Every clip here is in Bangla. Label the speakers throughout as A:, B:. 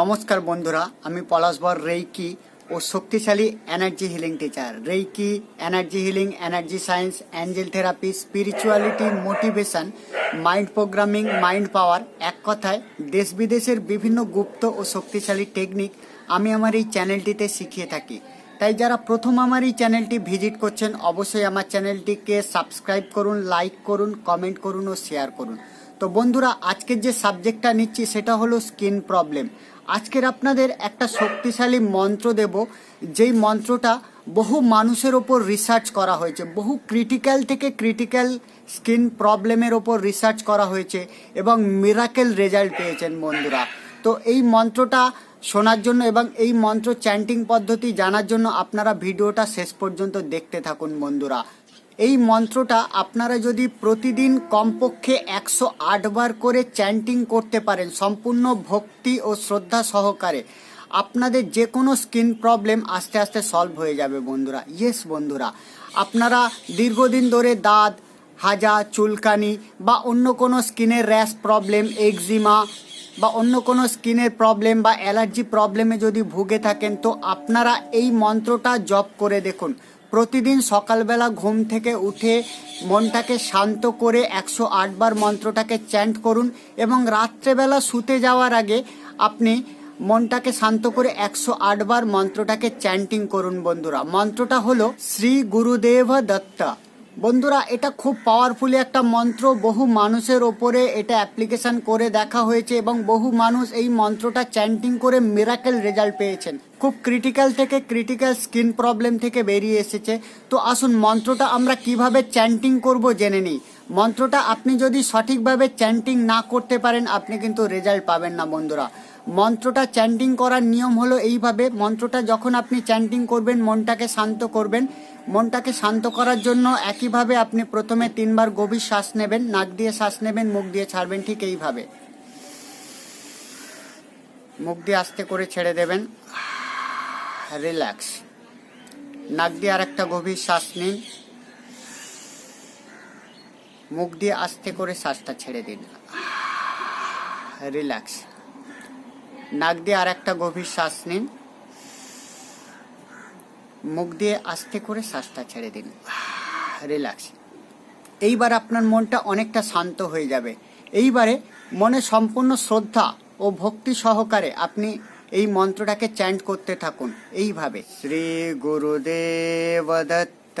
A: নমস্কার বন্ধুরা, আমি পলাশবর রেইকি ও শক্তিশালী energy healing teacher reiki energy healing energy science angel therapy spirituality motivation mind programming mind power এক কথায় দেশ বিদেশের বিভিন্ন গুপ্ত ও শক্তিশালী টেকনিক আমি আমার এই চ্যানেলটিতে শিখিয়ে থাকি। তাই যারা প্রথম আমার এই চ্যানেলটি ভিজিট করছেন, অবশ্যই আমার চ্যানেলটিকে সাবস্ক্রাইব করুন লাইক করুন কমেন্ট করুন ও শেয়ার করুন। তো বন্ধুরা, আজকের যে সাবজেক্টটা নিচ্ছি সেটা হলো স্কিন প্রবলেম আজকের আপনাদের একটা শক্তিশালী মন্ত্র দেব, যেই মন্ত্রটা বহু মানুষের ওপর রিসার্চ করা হয়েছে, বহু ক্রিটিক্যাল থেকে ক্রিটিক্যাল স্কিন প্রবলেমের ওপর রিসার্চ করা হয়েছে এবং মিরাকেল রেজাল্ট পেয়েছেন বন্ধুরা। তো এই মন্ত্রটা শোনার জন্য এবং এই মন্ত্র চ্যান্টিং পদ্ধতি জানার জন্য আপনারা ভিডিওটা শেষ পর্যন্ত দেখতে থাকুন বন্ধুরা। এই মন্ত্রটা আপনারা যদি প্রতিদিন কমপক্ষে একশো আট বার করে চ্যান্টিং করতে পারেন, সম্পূর্ণ ভক্তি ও শ্রদ্ধা সহকারে, আপনাদের যে কোনো স্কিন প্রবলেম আস্তে আস্তে সলভ হয়ে যাবে বন্ধুরা। ইয়েস বন্ধুরা। আপনারা দীর্ঘদিন ধরে দাঁত, হাজা, চুলকানি বা অন্য কোনো স্কিনের র্যাশ প্রবলেম এক্সিমা বা অন্য কোনো স্কিনের প্রবলেম বা অ্যালার্জি প্রবলেমে যদি ভুগে থাকেন, তো আপনারা এই মন্ত্রটা জপ করে দেখুন। প্রতিদিন সকালবেলা ঘুম থেকে উঠে মনটাকে শান্ত করে একশো আটবার মন্ত্রটাকে চ্যান্ট করুন এবং রাত্রেবেলা শুতে যাওয়ার আগে আপনি মনটাকে শান্ত করে একশো আটবার মন্ত্রটাকে চ্যান্টিং করুন বন্ধুরা। মন্ত্রটা হলো শ্রী গুরুদেব দত্তা। বন্ধুরা, এটা খুব পাওয়ারফুলি একটা মন্ত্র। বহু মানুষের ওপরে এটা অ্যাপ্লিকেশন করে দেখা হয়েছে এবং বহু মানুষ এই মন্ত্রটা চ্যান্টিং করে মিরাকেল রেজাল্ট পেয়েছেন। খুব ক্রিটিক্যাল থেকে ক্রিটিক্যাল স্কিন প্রবলেম থেকে বেরিয়ে এসেছে। তো আসুন, মন্ত্রটা আমরা কীভাবে চ্যান্টিং করব জেনে নিই। মন্ত্রটা আপনি যদি সঠিকভাবে চ্যান্টিং না করতে পারেন, আপনি কিন্তু রেজাল্ট পাবেন না বন্ধুরা। মন্ত্রটা চ্যান্টিং করার নিয়ম হলো এইভাবে, মন্ত্রটা যখন আপনি চ্যান্টিং করবেন, মনটাকে শান্ত করবেন। মনটাকে শান্ত করার জন্য একইভাবে আপনি প্রথমে তিনবার গভীর শ্বাস নেবেন, নাক দিয়ে শ্বাস নেবেন, মুখ দিয়ে ছাড়বেন, ঠিক এইভাবে। মুখ দিয়ে আস্তে করে ছেড়ে দেবেন। রিল্যাক্স। নাক দিয়ে আর একটা গভীর শ্বাস নিন। মুখ দিয়ে আস্তে করে শ্বাসটা ছেড়ে দিন। রিল্যাক্স। নাক দিয়ে আর একটা গভীর শ্বাস নিন। মুখ দিয়ে আস্তে করে শ্বাসটা ছেড়ে দিন। রিল্যাক্স। এইবার আপনার মনটা অনেকটা শান্ত হয়ে যাবে। এইবারে মনে সম্পূর্ণ শ্রদ্ধা ও ভক্তি সহকারে আপনি এই মন্ত্রটাকে চ্যান্ট করতে থাকুন। এইভাবে, শ্রী গুরুদেব দত্ত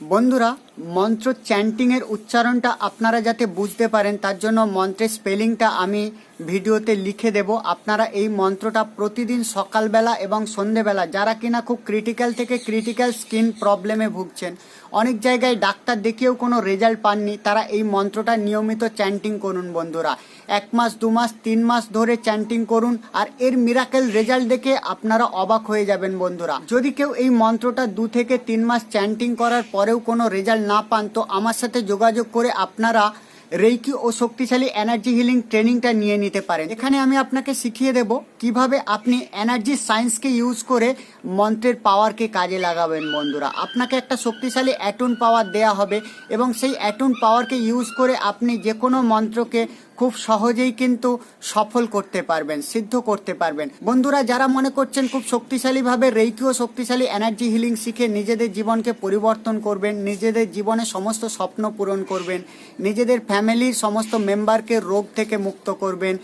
A: বন্ধুরা, মন্ত্র চ্যান্টিং এর উচ্চারণটা আপনারা যাতে বুঝতে পারেন, তার জন্য মন্ত্রের স্পেলিংটা আমি ভিডিওতে লিখে দেব। আপনারা এই মন্ত্রটা প্রতিদিন সকালবেলা এবং সন্ধেবেলা, যারা কিনা খুব ক্রিটিক্যাল থেকে ক্রিটিক্যাল স্কিন প্রবলেমে ভুগছেন, অনেক জায়গায় ডাক্তার দেখিয়েও কোনো রেজাল্ট পাননি, তারা এই মন্ত্রটা নিয়মিত চ্যান্টিং করুন বন্ধুরা। এক মাস, দু মাস, তিন মাস ধরে চ্যান্টিং করুন আর এর মিরাকেল রেজাল্ট দেখে আপনারা অবাক হয়ে যাবেন বন্ধুরা। যদি কেউ এই মন্ত্রটা দু থেকে তিন মাস চ্যান্টিং করার পরেও কোনো রেজাল্ট না পান, তো আমার সাথে যোগাযোগ করে আপনারা রেইকি ও শক্তিশালী এনার্জি হিলিং ট্রেনিংটা নিয়ে নিতে পারেন। এখানে আমি আপনাকে শিখিয়ে দেব কীভাবে আপনি এনার্জি সায়েন্সকে ইউজ করে মন্ত্রের পাওয়ারকে কাজে লাগাবেন বন্ধুরা। আপনাকে একটা শক্তিশালী অ্যাটুন পাওয়ার দেয়া হবে এবং সেই অ্যাটুন পাওয়ারকে ইউজ করে আপনি যে কোনো মন্ত্রকে খুব সহজেই কিন্তু সফল করতে পারবেন, সিদ্ধ করতে পারবেন। বন্ধুরা, যারা মনে করছেন খুব শক্তিশালীভাবে রেইকি ও শক্তিশালী এনার্জি হিলিং শিখে নিজেদের জীবনকে পরিবর্তন করবেন, নিজেদের জীবনে সমস্ত স্বপ্ন পূরণ করবেন, নিজেদের ফ্যামিলির সমস্ত মেম্বারকে রোগ থেকে মুক্ত করবেন,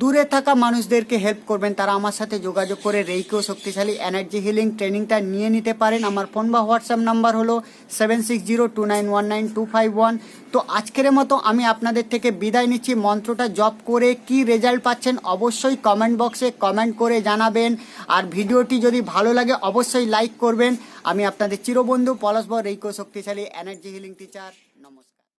A: দূরে থাকা মানুষদেরকে হেল্প করবেন, তারা আমার সাথে যোগাযোগ করে রেইকি ও শক্তিশালী এনার্জি হিলিং ট্রেনিংটা নিয়ে নিতে পারেন। আমার ফোন বা হোয়াটসঅ্যাপ নাম্বার হলো seven six zero two nine one nine two five one তো আজকের মতো আমি আপনাদের থেকে বিদায় নিচ্ছি। মন্ত্রটা জব করে কি রেজাল্ট পাচ্ছেন অবশ্যই কমেন্ট বক্সে কমেন্ট করে জানাবেন। আর ভিডিওটি যদি ভালো লাগে, অবশ্যই লাইক করবেন। আমি আপনাদের চিরবন্ধু পলাশবর রেইকো শক্তিশালী এনার্জি হিলিং টিচার